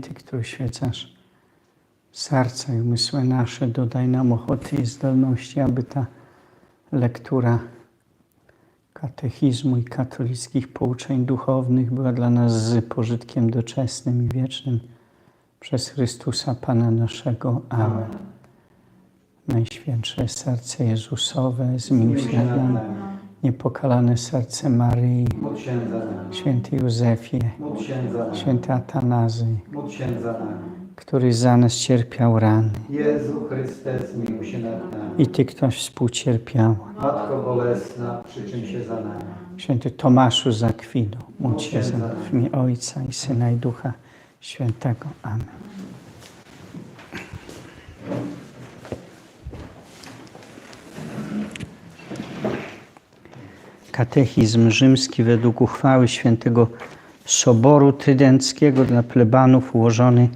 Ty, który świecasz serca i umysły nasze, dodaj nam ochoty i zdolności, aby ta lektura katechizmu i katolickich pouczeń duchownych była dla nas z pożytkiem doczesnym i wiecznym przez Chrystusa Pana naszego. Amen. Najświętsze serce Jezusowe, zmiłuj się nad nami. Niepokalane serce Maryi, święty Józefie, święty Atanazy, który za nas cierpiał rany. Jezu Chryste, zmiłuj się nad nami. I Ty, ktoś współcierpiał. Matko Bolesna, przyczyn się za nami. Święty Tomaszu z Akwinu, módl się za nami. W imię Ojca i Syna i Ducha Świętego. Amen. Katechizm rzymski według uchwały Świętego Soboru Trydenckiego dla plebanów ułożony,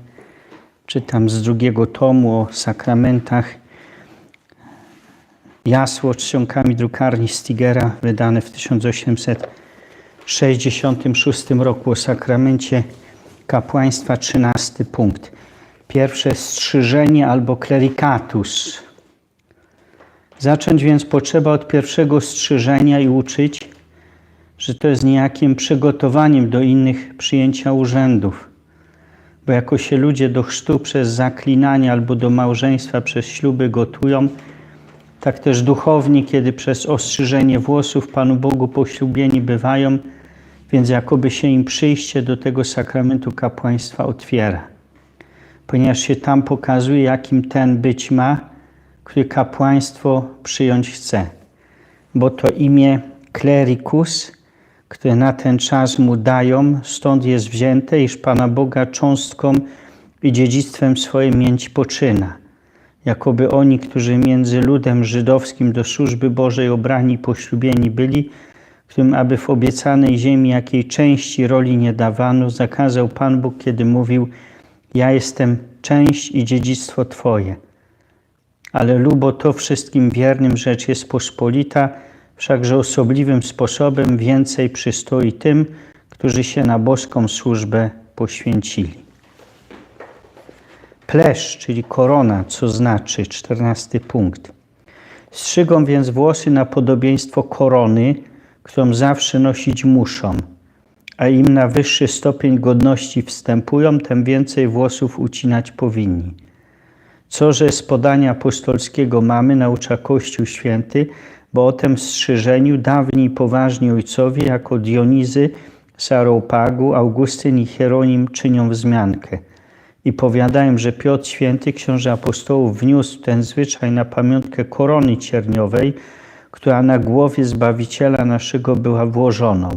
czytam z drugiego tomu o sakramentach Jasło czcionkami drukarni Stigera, wydane w 1866 roku o sakramencie kapłaństwa, 13 punkt. Pierwsze strzyżenie albo klerikatus. Zacząć więc potrzeba od pierwszego strzyżenia i uczyć, że to jest niejakim przygotowaniem do innych przyjęcia urzędów. Bo jako się ludzie do chrztu przez zaklinanie albo do małżeństwa przez śluby gotują, tak też duchowni, kiedy przez ostrzyżenie włosów Panu Bogu poślubieni bywają, więc jakoby się im przyjście do tego sakramentu kapłaństwa otwiera. Ponieważ się tam pokazuje, jakim ten być ma, który kapłaństwo przyjąć chce. Bo to imię klericus, które na ten czas mu dają, stąd jest wzięte, iż Pana Boga cząstką i dziedzictwem swoim mieć poczyna jakoby oni, którzy między ludem żydowskim do służby Bożej obrani poślubieni byli, którym aby w obiecanej ziemi jakiej części roli nie dawano, zakazał Pan Bóg, kiedy mówił: Ja jestem część i dziedzictwo Twoje. Ale lubo to wszystkim wiernym rzecz jest pospolita, wszakże osobliwym sposobem więcej przystoi tym, którzy się na boską służbę poświęcili. Pleszcz, czyli korona, co znaczy, czternasty punkt. Strzygą więc włosy na podobieństwo korony, którą zawsze nosić muszą, a im na wyższy stopień godności wstępują, tym więcej włosów ucinać powinni. Co, że z podania apostolskiego mamy, naucza Kościół Święty, bo o tym strzyżeniu dawni poważni ojcowie, jako Dionizy, Saropagu, Augustyn i Hieronim czynią wzmiankę – i powiadają, że Piotr Święty, książę apostołów, wniósł ten zwyczaj na pamiątkę korony cierniowej, która na głowie Zbawiciela naszego była włożoną.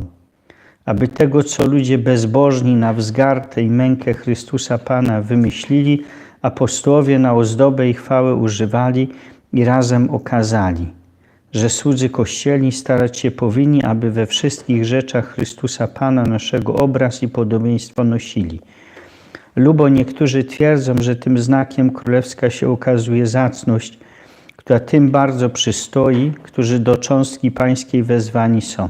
Aby tego, co ludzie bezbożni na wzgardę i mękę Chrystusa Pana wymyślili, apostołowie na ozdobę i chwałę używali i razem okazali, że słudzy kościelni starać się powinni, aby we wszystkich rzeczach Chrystusa Pana naszego obraz i podobieństwo nosili – Lubo niektórzy twierdzą, że tym znakiem królewska się okazuje zacność, która tym bardzo przystoi, którzy do cząstki pańskiej wezwani są.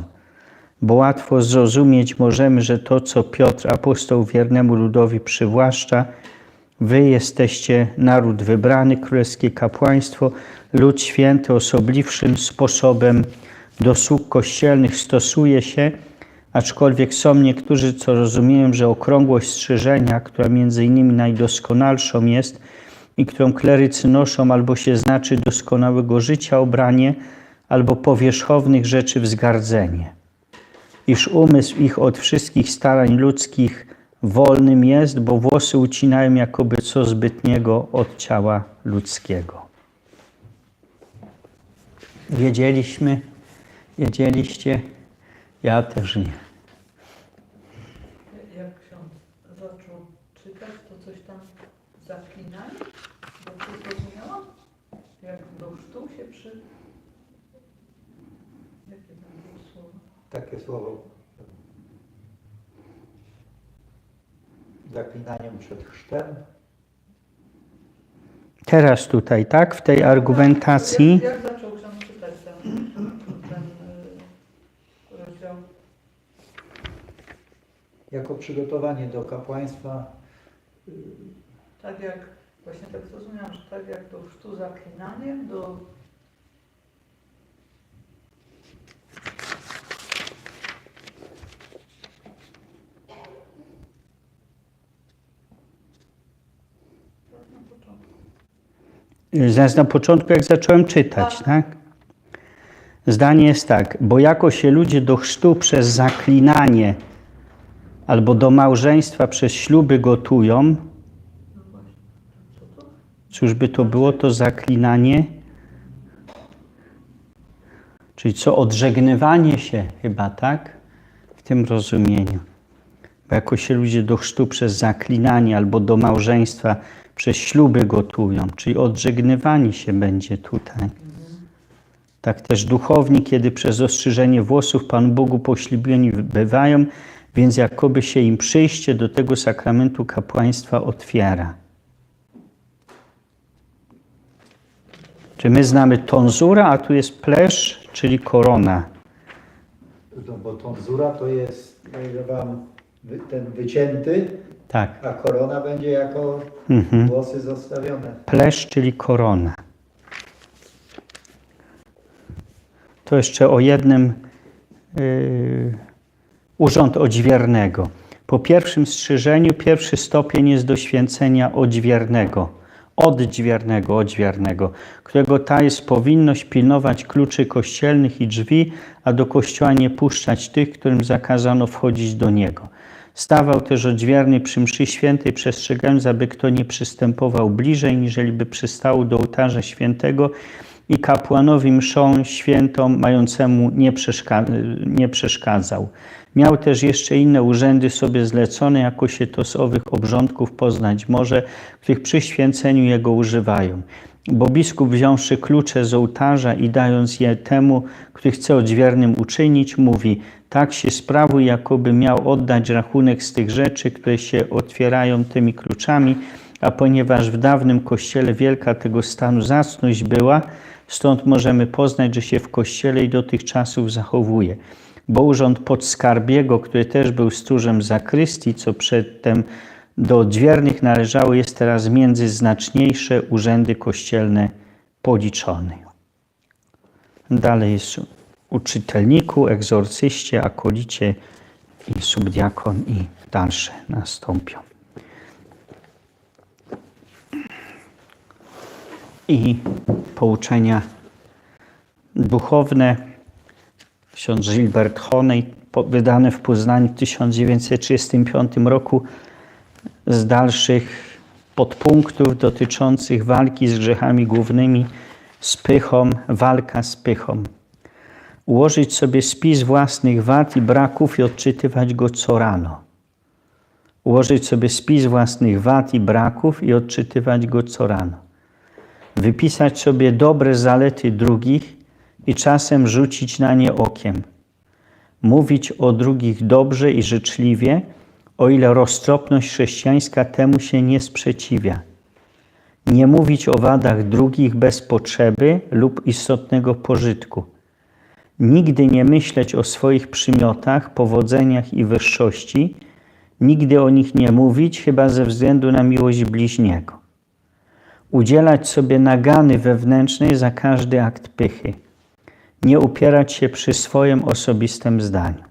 Bo łatwo zrozumieć możemy, że to, co Piotr, apostoł wiernemu ludowi przywłaszcza, wy jesteście naród wybrany, królewskie kapłaństwo, lud święty osobliwszym sposobem do sług kościelnych stosuje się, Aczkolwiek są niektórzy, co rozumieją, że okrągłość strzyżenia, która między innymi najdoskonalszą jest i którą klerycy noszą, albo się znaczy doskonałego życia obranie, albo powierzchownych rzeczy wzgardzenie. Iż umysł ich od wszystkich starań ludzkich wolnym jest, bo włosy ucinają jakoby co zbytniego od ciała ludzkiego. Wiedzieliśmy, wiedzieliście, ja też nie. Jak ksiądz zaczął czytać, to coś tam zaklinali? Dobrze zrozumiałam? Jak do chrztu się przy... Jakie tam było słowo? Takie słowo. Zaklinaniem przed chrztem. Teraz tutaj, tak, w tej argumentacji. Jak, jak zaczął ksiądz czytać ten, ten y, rozdział? Jako przygotowanie do kapłaństwa y, tak jak, właśnie tak zrozumiałam, że tak jak do chrztu zaklinaniem, do Zaraz na początku, jak zacząłem czytać, Tak. tak? Zdanie jest tak, bo jako się ludzie do chrztu przez zaklinanie albo do małżeństwa przez śluby gotują, No właśnie, co to? cóż by to było, to zaklinanie, czyli co, odżegnywanie się chyba, tak? W tym rozumieniu. Bo jako się ludzie do chrztu przez zaklinanie albo do małżeństwa przez śluby gotują, czyli odżegnywanie się będzie tutaj. Tak też duchowni, kiedy przez ostrzyżenie włosów Pan Bogu poślubieni bywają, więc jakoby się im przyjście do tego sakramentu kapłaństwa otwiera. Czy my znamy tonsura, a tu jest plesz, czyli korona. No, bo tonsura to jest, mówię wam, wy- ten wycięty, Tak, a korona będzie jako Mhm. włosy zostawione. plesz, czyli korona. To jeszcze o jednym yy, urząd odźwiernego. Po pierwszym strzyżeniu pierwszy stopień jest do święcenia odźwiernego, odźwiernego, odźwiernego, którego ta jest powinność pilnować kluczy kościelnych i drzwi, a do kościoła nie puszczać tych, którym zakazano wchodzić do niego. Stawał też odźwierny przy mszy świętej, przestrzegając, aby kto nie przystępował bliżej, niżeli by przystało do ołtarza świętego i kapłanowi mszą świętą mającemu nie, przeszka nie przeszkadzał. Miał też jeszcze inne urzędy sobie zlecone, jako się to z owych obrządków poznać może, których przy święceniu jego używają. Bo biskup wziąwszy klucze z ołtarza i dając je temu, który chce odźwiernym uczynić, mówi, tak się sprawuj, jakoby miał oddać rachunek z tych rzeczy, które się otwierają tymi kluczami, a ponieważ w dawnym kościele wielka tego stanu zacność była, stąd możemy poznać, że się w kościele i do tych czasów zachowuje. Bo urząd podskarbiego, który też był stróżem zakrystii, co przedtem do odźwiernych należało, jest teraz między znaczniejsze urzędy kościelne policzony. Dalej jest u czytelniku, egzorcyście, akolicie i subdiakon i dalsze nastąpią. I pouczenia duchowne ksiądz Gilbert Honej, wydane w Poznaniu w 1935 roku z dalszych podpunktów dotyczących walki z grzechami głównymi, z pychą, walka z pychą. Ułożyć sobie spis własnych wad i braków i odczytywać go co rano. Ułożyć sobie spis własnych wad i braków i odczytywać go co rano. Wypisać sobie dobre zalety drugich i czasem rzucić na nie okiem. Mówić o drugich dobrze i życzliwie, o ile roztropność chrześcijańska temu się nie sprzeciwia. Nie mówić o wadach drugich bez potrzeby lub istotnego pożytku. Nigdy nie myśleć o swoich przymiotach, powodzeniach i wyższości, nigdy o nich nie mówić, chyba ze względu na miłość bliźniego. Udzielać sobie nagany wewnętrznej za każdy akt pychy. Nie upierać się przy swoim osobistym zdaniu.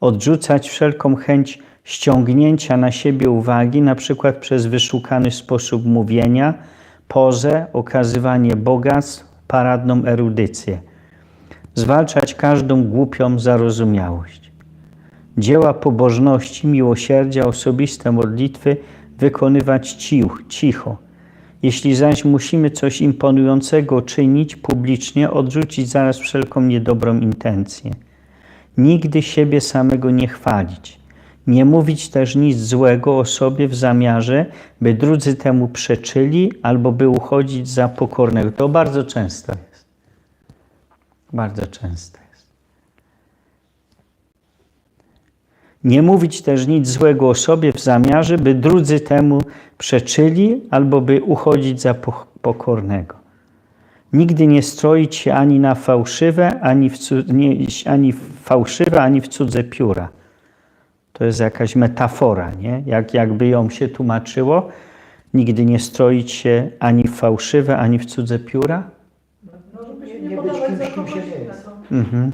Odrzucać wszelką chęć ściągnięcia na siebie uwagi, na przykład przez wyszukany sposób mówienia, pozę, okazywanie bogactw, paradną erudycję. Zwalczać każdą głupią zarozumiałość. Dzieła pobożności, miłosierdzia, osobiste modlitwy wykonywać cicho, cicho. Jeśli zaś musimy coś imponującego czynić publicznie, odrzucić zaraz wszelką niedobrą intencję. Nigdy siebie samego nie chwalić. Nie mówić też nic złego o sobie w zamiarze, by drudzy temu przeczyli albo by uchodzić za pokornego. To bardzo często. Bardzo często jest. Nie mówić też nic złego o sobie w zamiarze, by drudzy temu przeczyli albo by uchodzić za po- pokornego. Nigdy nie stroić się ani na fałszywe, ani w, nie, ani fałszywe, ani w cudze pióra. To jest jakaś metafora, nie? Jak, jakby ją się tłumaczyło. Nigdy nie stroić się ani w fałszywe, ani w cudze pióra. Nie- być kimś, kim się nie jest. Mhm.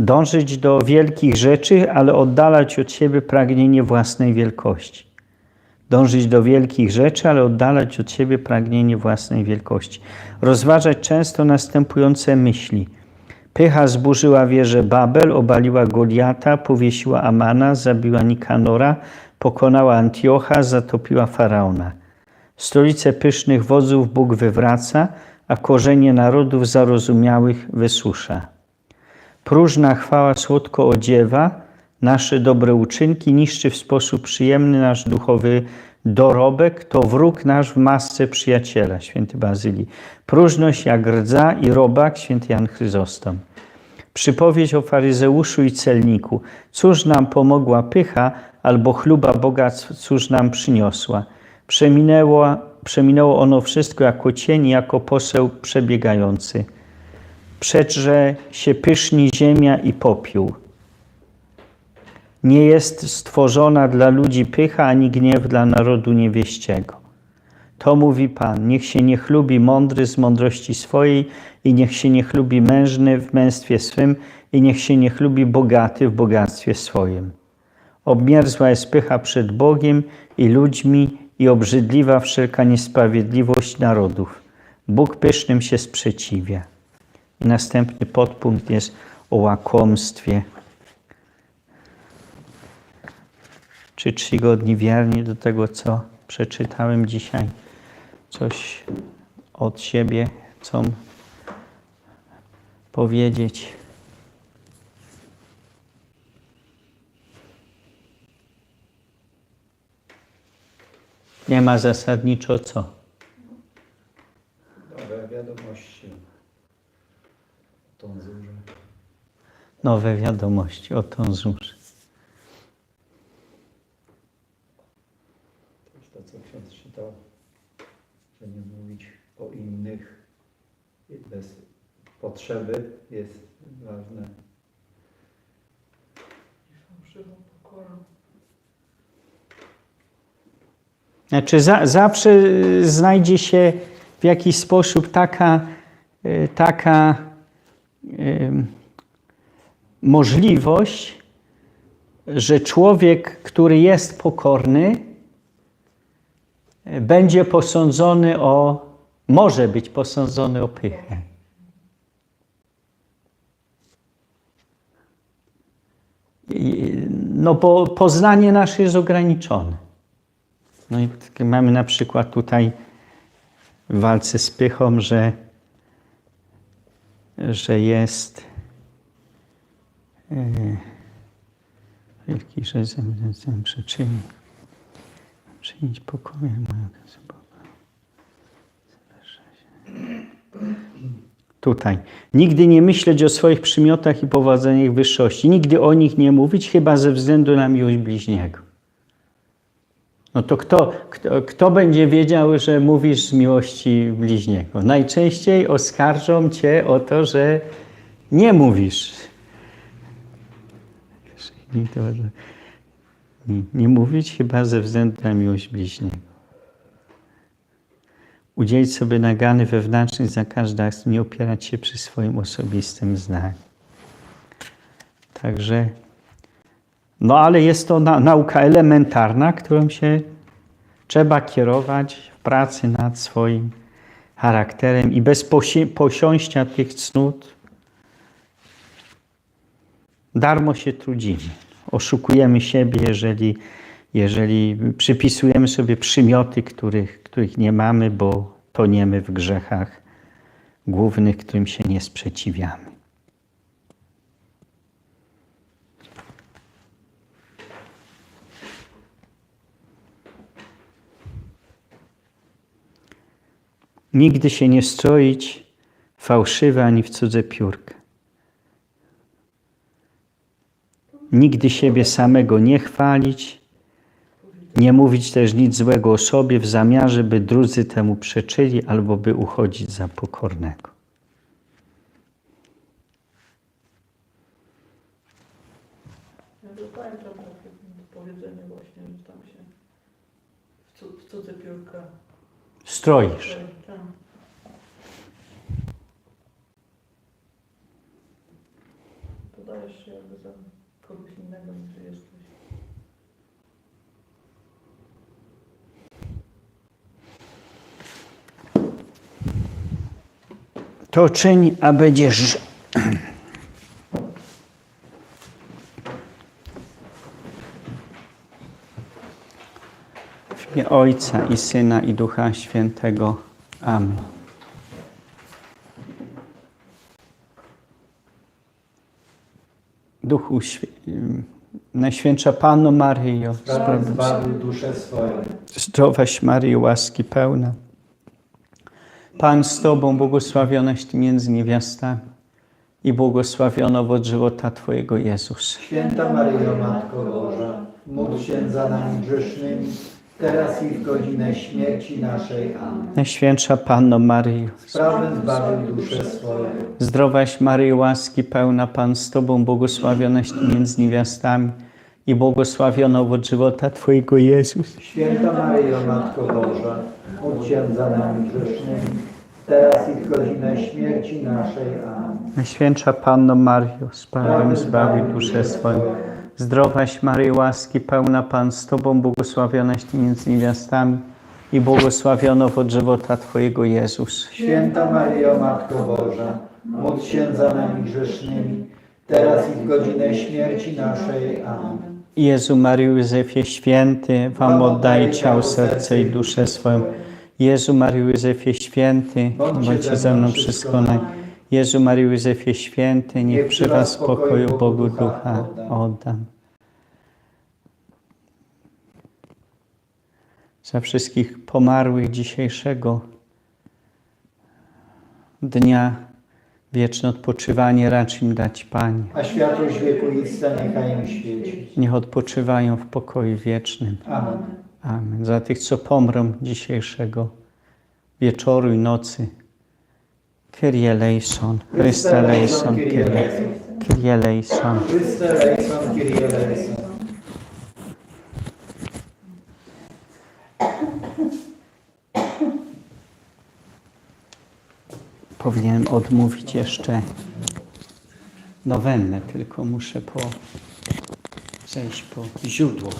Dążyć do wielkich rzeczy, ale oddalać od siebie pragnienie własnej wielkości. Dążyć do wielkich rzeczy, ale oddalać od siebie pragnienie własnej wielkości. Rozważać często następujące myśli. Pycha zburzyła wieżę Babel, obaliła Goliata, powiesiła Amana, zabiła Nikanora, pokonała Antiocha, zatopiła Faraona. Stolice pysznych wodzów Bóg wywraca, a korzenie narodów zarozumiałych wysusza. Próżna chwała słodko odziewa, nasze dobre uczynki niszczy w sposób przyjemny nasz duchowy dorobek, to wróg nasz w masce przyjaciela, święty Bazylii. Próżność jak rdza i robak, święty Jan Chryzostom. Przypowieść o faryzeuszu i celniku. Cóż nam pomogła pycha, albo chluba bogactw, cóż nam przyniosła? Przeminęło, przeminęło ono wszystko jako cień, jako poseł przebiegający. Przedrze się pyszni ziemia i popiół. Nie jest stworzona dla ludzi pycha, ani gniew dla narodu niewieściego. To mówi Pan, niech się nie chlubi mądry z mądrości swojej i niech się nie chlubi mężny w męstwie swym i niech się nie chlubi bogaty w bogactwie swoim. Obmierzła jest pycha przed Bogiem i ludźmi i obrzydliwa wszelka niesprawiedliwość narodów. Bóg pysznym się sprzeciwia. I następny podpunkt jest o łakomstwie. Czy czcigodni wierni do tego, co przeczytałem dzisiaj? Coś od siebie chcą powiedzieć? Nie ma zasadniczo co. Nowe wiadomości o tązurze. Nowe wiadomości o tązurze. Też to, co ksiądz czytał, że nie mówić o innych bez potrzeby jest ważne. Znaczy za, zawsze znajdzie się w jakiś sposób taka, y, taka możliwość, że człowiek, który jest pokorny, będzie posądzony o, może być posądzony o pychę. No bo poznanie nasze jest ograniczone. No i tak mamy na przykład tutaj w walce z pychą, że, że jest wielki rzezem, rzezem przyczyni. Przyjdź Boga. Tutaj. Nigdy nie myśleć o swoich przymiotach i powodzeniach wyższości. Nigdy o nich nie mówić, chyba ze względu na miłość bliźniego. No to kto, kto, kto będzie wiedział, że mówisz z miłości bliźniego? Najczęściej oskarżą cię o to, że nie mówisz. Nie, mówić chyba ze względu na miłość bliźniego. Udzielić sobie nagany wewnętrzny za każdy akt, nie opierać się przy swoim osobistym zdaniu. Także no ale jest to na, nauka elementarna, którą się trzeba kierować w pracy nad swoim charakterem i bez posi- posiąścia tych cnót darmo się trudzimy. Oszukujemy siebie, jeżeli, jeżeli przypisujemy sobie przymioty, których, których nie mamy, bo toniemy w grzechach głównych, którym się nie sprzeciwiamy. nigdy się nie stroić fałszywe ani w cudze piórka. Nigdy siebie samego nie chwalić, nie mówić też nic złego o sobie w zamiarze, by drudzy temu przeczyli albo by uchodzić za pokornego. Dostałem tam powiedzenie właśnie, że tam się w cudze piórka stroisz. To czyń, a będziesz. W imię Ojca i Syna i Ducha Świętego. Amen. Duchu Świe... Najświętsza Panno Maryjo, Sprawy zbawił duszę swoją. zdrowaś Maryjo, łaski pełna. Pan z Tobą, błogosławionaś Ty między niewiastami i błogosławiona owoc żywota Twojego Jezus. Święta Maryjo, Matko Boża, módl się za nami grzesznymi, teraz i w godzinę śmierci naszej. Amen. Najświętsza Panno Maryjo, Sprawę zbawił duszę swoją. zdrowaś Maryjo, łaski pełna, Pan z Tobą, błogosławionaś Ty między niewiastami i błogosławiona owoc żywota Twojego Jezus. Święta Maryjo, Matko Boża, módl się za nami grzesznymi, teraz i w godzinę śmierci naszej. Amen. Najświętsza Panno Maryjo, sprawy zbawi duszę swoją. Zdrowaś Maryjo, łaski pełna, Pan z Tobą, błogosławionaś Ty między niewiastami i błogosławiono owoc żywota Twojego Jezus. Święta Maryjo, Matko Boża, módl się za nami grzesznymi, teraz i w godzinę śmierci naszej. Amen. Jezu Maryjo Józefie Święty, Wam oddaję ciało, serce i duszę swoją. Jezu Maryjo Józefie Święty, bądźcie ze mną przyskonani. Jezu Maryjo Józefie Święty, niech przy Was spokoju Bogu Ducha oddam. Za wszystkich pomarłych dzisiejszego dnia wieczne odpoczywanie racz im dać, Panie. A światłość wiekuista niechaj im świeci. Niech odpoczywają w pokoju wiecznym. Amen. Amen. Za tych, co pomrą dzisiejszego wieczoru i nocy. Kyrie eleison, Chryste eleison, Kyrie, Kyrie eleison. Chryste eleison, Kyrie eleison. Powinienem odmówić jeszcze nowennę, tylko muszę po, zejść po źródło.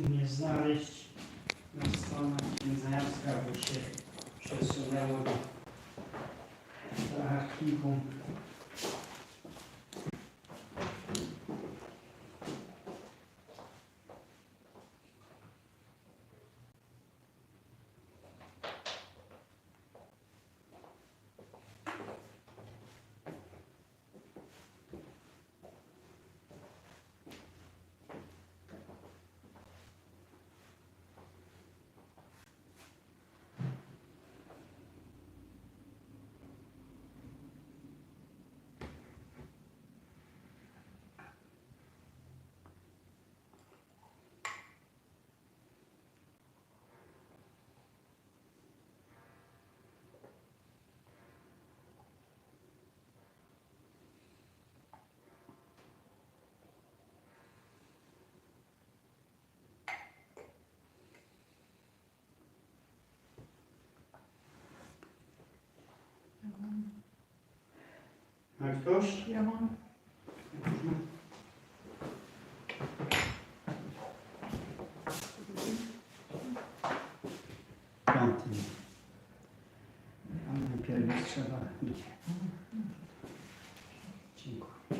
Mnie znaleźć na stronach księdza Jacka, bo się przesunęło do archiwum. Ktoś? Ja mam. Piąty. A najpierw trzeba... Dziękuję.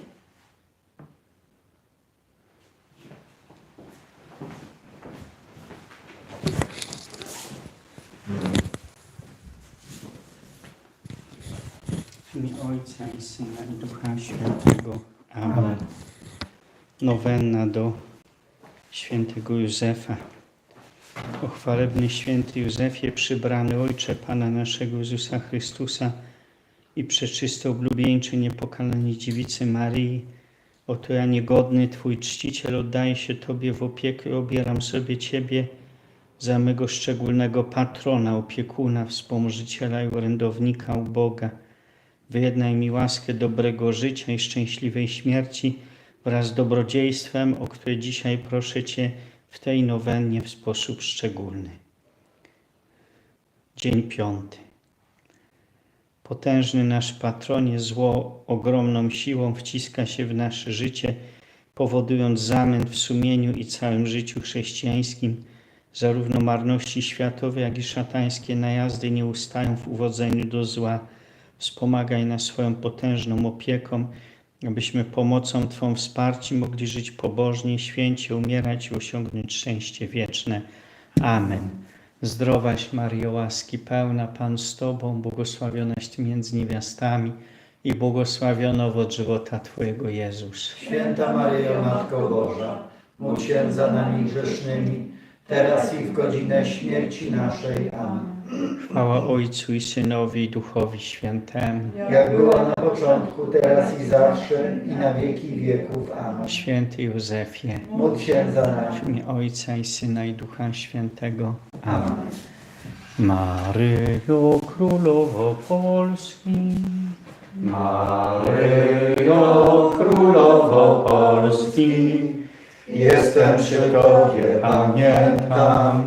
Imię Ojca i Syna i Ducha Świętego. Amen. Nowenna do świętego Józefa. O chwalebny święty Józefie, przybrany Ojcze Pana naszego Jezusa Chrystusa i przeczysto oblubieńczy niepokalani dziewicy Marii, oto ja niegodny Twój czciciel oddaję się Tobie w opiekę, obieram sobie Ciebie za mego szczególnego patrona, opiekuna, wspomożyciela i orędownika u Boga. Wyjednaj mi łaskę dobrego życia i szczęśliwej śmierci wraz z dobrodziejstwem, o które dzisiaj proszę Cię w tej nowennie w sposób szczególny. Dzień piąty. Potężny nasz patronie, zło ogromną siłą wciska się w nasze życie, powodując zamęt w sumieniu i całym życiu chrześcijańskim. Zarówno marności światowe, jak i szatańskie najazdy nie ustają w uwodzeniu do zła. Wspomagaj nas swoją potężną opieką, abyśmy pomocą Twą wsparci mogli żyć pobożnie, święcie, umierać i osiągnąć szczęście wieczne. Amen. Zdrowaś Mario, łaski pełna, Pan z Tobą, błogosławionaś Ty między niewiastami i błogosławiony owoc żywota Twojego Jezus. Święta Maryjo, Matko Boża, módl się za nami grzesznymi, teraz i w godzinę śmierci naszej. Amen. Chwała Ojcu i Synowi i Duchowi Świętemu. Jak była na początku, teraz i zawsze, i na wieki wieków. Amen. Święty Józefie, Módl się za nami. w imię Ojca i Syna i Ducha Świętego. Amen. Maryjo Królowo Polski, Maryjo Królowo Polski, jestem przy Tobie, pamiętam,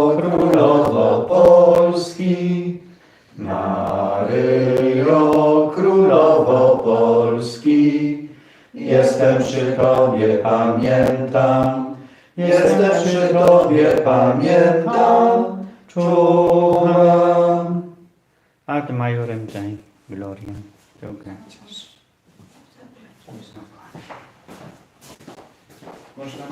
Polski, Maryjo Królowo Polski, jestem przy Tobie, pamiętam, jestem przy Tobie, pamiętam, czuwam. Ad majorem Dei, gloria, Deo gratias. Można